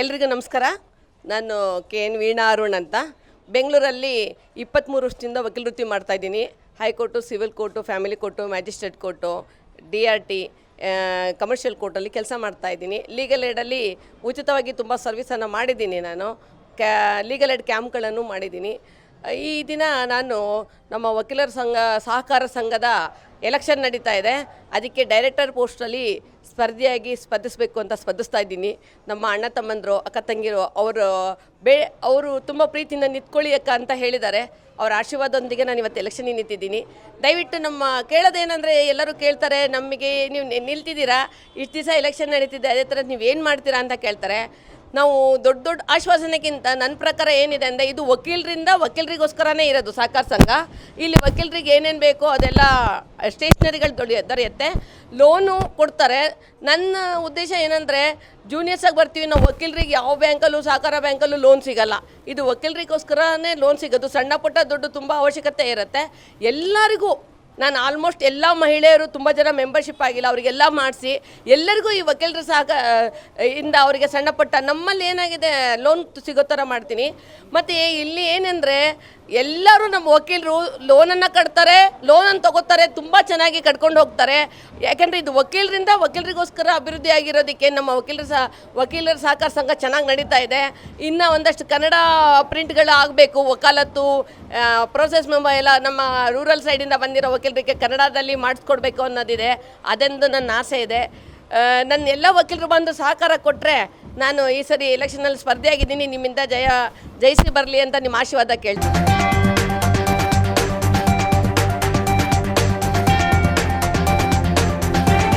ಎಲ್ರಿಗೂ ನಮಸ್ಕಾರ. ನಾನು ಕೆ ಎನ್ ವೀಣಾ ಅರುಣ್ ಅಂತ. ಬೆಂಗಳೂರಲ್ಲಿ ಇಪ್ಪತ್ತ್ಮೂರು ವರ್ಷದಿಂದ ವಕೀಲ ವೃತ್ತಿ ಮಾಡ್ತಾಯಿದ್ದೀನಿ high court civil court family court magistrate court D R T commercial ಕೋರ್ಟಲ್ಲಿ ಕೆಲಸ ಮಾಡ್ತಾಯಿದ್ದೀನಿ ಲೀಗಲ್ ಏಡಲ್ಲಿ ಉಚಿತವಾಗಿ ತುಂಬ ಸರ್ವಿಸನ್ನು ಮಾಡಿದ್ದೀನಿ ನಾನು. ಕ್ಯಾ ಲೀಗಲ್ ಏಡ್ ಕ್ಯಾಂಪ್ಗಳನ್ನು ಮಾಡಿದ್ದೀನಿ. ಈ ದಿನ ನಾನು ನಮ್ಮ ವಕೀಲರ ಸಂಘ, ಸಹಕಾರ ಸಂಘದ ಎಲೆಕ್ಷನ್ ನಡೀತಾ ಇದೆ. ಅದಕ್ಕೆ ಡೈರೆಕ್ಟರ್ ಪೋಸ್ಟಲ್ಲಿ ಸ್ಪರ್ಧಿಯಾಗಿ ಸ್ಪರ್ಧಿಸಬೇಕು ಅಂತ ಸ್ಪರ್ಧಿಸ್ತಾ ಇದ್ದೀನಿ. ನಮ್ಮ ಅಣ್ಣ ತಮ್ಮಂದರು, ಅಕ್ಕ ತಂಗಿರು, ಅವರು ಬೇ, ಅವರು ತುಂಬ ಪ್ರೀತಿಯಿಂದ ನಿಂತ್ಕೊಳ್ಳಿ ಅಕ್ಕ ಅಂತ ಹೇಳಿದ್ದಾರೆ. ಅವರ ಆಶೀರ್ವಾದದೊಂದಿಗೆ ನಾನು ಇವತ್ತು ಎಲೆಕ್ಷನಿಗೆ ನಿಂತಿದ್ದೀನಿ. ದಯವಿಟ್ಟು ನಮ್ಮ, ಕೇಳೋದೇನೆಂದರೆ ಎಲ್ಲರೂ ಕೇಳ್ತಾರೆ, ನಮಗೆ ನೀವು ನಿಲ್ತಿದ್ದೀರಾ? ಇಷ್ಟು ದಿವಸ ಎಲೆಕ್ಷನ್ ನಡೀತಿದೆ, ಅದೇ ಥರ ನೀವು ಏನು ಮಾಡ್ತೀರಾ ಅಂತ ಕೇಳ್ತಾರೆ. ನಾವು ದೊಡ್ಡ ದೊಡ್ಡ ಆಶ್ವಾಸನೆಗಿಂತ ನನ್ನ ಪ್ರಕಾರ ಏನಿದೆ ಅಂದರೆ ಇದು ವಕೀಲರಿಂದ ವಕೀಲರಿಗೋಸ್ಕರನೇ ಇರೋದು ಸಹಕಾರ ಸಂಘ. ಇಲ್ಲಿ ವಕೀಲರಿಗೆ ಏನೇನು ಬೇಕೋ ಅದೆಲ್ಲ ಸ್ಟೇಷ್ನರಿಗಳು ದೊರೆ ದೊರೆಯುತ್ತೆ. ಲೋನು ಕೊಡ್ತಾರೆ. ನನ್ನ ಉದ್ದೇಶ ಏನಂದರೆ ಜೂನಿಯರ್ಸಾಗಿ ಬರ್ತೀವಿ, ನಾವು ವಕೀಲರಿಗೆ ಯಾವ ಬ್ಯಾಂಕಲ್ಲೂ, ಸಹಕಾರ ಬ್ಯಾಂಕಲ್ಲೂ ಲೋನ್ ಸಿಗಲ್ಲ. ಇದು ವಕೀಲರಿಗೋಸ್ಕರನೇ ಲೋನ್ ಸಿಗೋದು. ಸಣ್ಣ ಪುಟ್ಟ ದುಡ್ಡು ತುಂಬ ಅವಶ್ಯಕತೆ ಇರುತ್ತೆ. ಎಲ್ಲರಿಗೂ ನಾನು ಆಲ್ಮೋಸ್ಟ್ ಎಲ್ಲ ಮಹಿಳೆಯರು ತುಂಬ ಜನ ಮೆಂಬರ್ಶಿಪ್ ಆಗಿಲ್ಲ, ಅವರಿಗೆಲ್ಲ ಮಾಡಿಸಿ, ಎಲ್ಲರಿಗೂ ಈ ವಕೀಲರ ಸಹಕ ಇಂದ ಅವರಿಗೆ ಸಣ್ಣ ಪುಟ್ಟ ನಮ್ಮಲ್ಲಿ ಏನಾಗಿದೆ ಲೋನ್ ಸಿಗೋ ಥರ ಮಾಡ್ತೀನಿ. ಮತ್ತು ಇಲ್ಲಿ ಏನಂದರೆ ಎಲ್ಲರೂ ನಮ್ಮ ವಕೀಲರು ಲೋನನ್ನು ಕಟ್ತಾರೆ, ಲೋನನ್ನು ತಗೋತಾರೆ, ತುಂಬ ಚೆನ್ನಾಗಿ ಕಟ್ಕೊಂಡು ಹೋಗ್ತಾರೆ. ಯಾಕೆಂದರೆ ಇದು ವಕೀಲರಿಂದ ವಕೀಲರಿಗೋಸ್ಕರ ಅಭಿವೃದ್ಧಿ ಆಗಿರೋದಕ್ಕೆ ನಮ್ಮ ವಕೀಲರ ಸಹ, ವಕೀಲರ ಸಹಕಾರ ಸಂಘ ಚೆನ್ನಾಗಿ ನಡೀತಾ ಇದೆ. ಇನ್ನು ಒಂದಷ್ಟು ಕನ್ನಡ ಪ್ರಿಂಟ್ಗಳು ಆಗಬೇಕು, ವಕಾಲತ್ತು ಪ್ರೋಸೆಸ್ ಮೆಂಬ ಎಲ್ಲ ನಮ್ಮ ರೂರಲ್ ಸೈಡಿಂದ ಬಂದಿರೋ ವಕೀಲರಿಗೆ ಕನ್ನಡದಲ್ಲಿ ಮಾಡಿಸ್ಕೊಡ್ಬೇಕು ಅನ್ನೋದಿದೆ. ಅದೊಂದು ನನ್ನ ಆಸೆ ಇದೆ. ನನ್ನ ಎಲ್ಲ ವಕೀಲರು ಬಂದು ಸಹಕಾರ ಕೊಟ್ಟರೆ ನಾನು ಈ ಸರಿ ಎಲೆಕ್ಷನಲ್ಲಿ ಸ್ಪರ್ಧೆಯಾಗಿದ್ದೀನಿ ನಿಮ್ಮಿಂದ ಜಯ ಜಯಿಸಿ ಬರಲಿ ಅಂತ ನಿಮ್ಮ ಆಶೀರ್ವಾದ ಕೇಳ್ತೀನಿ.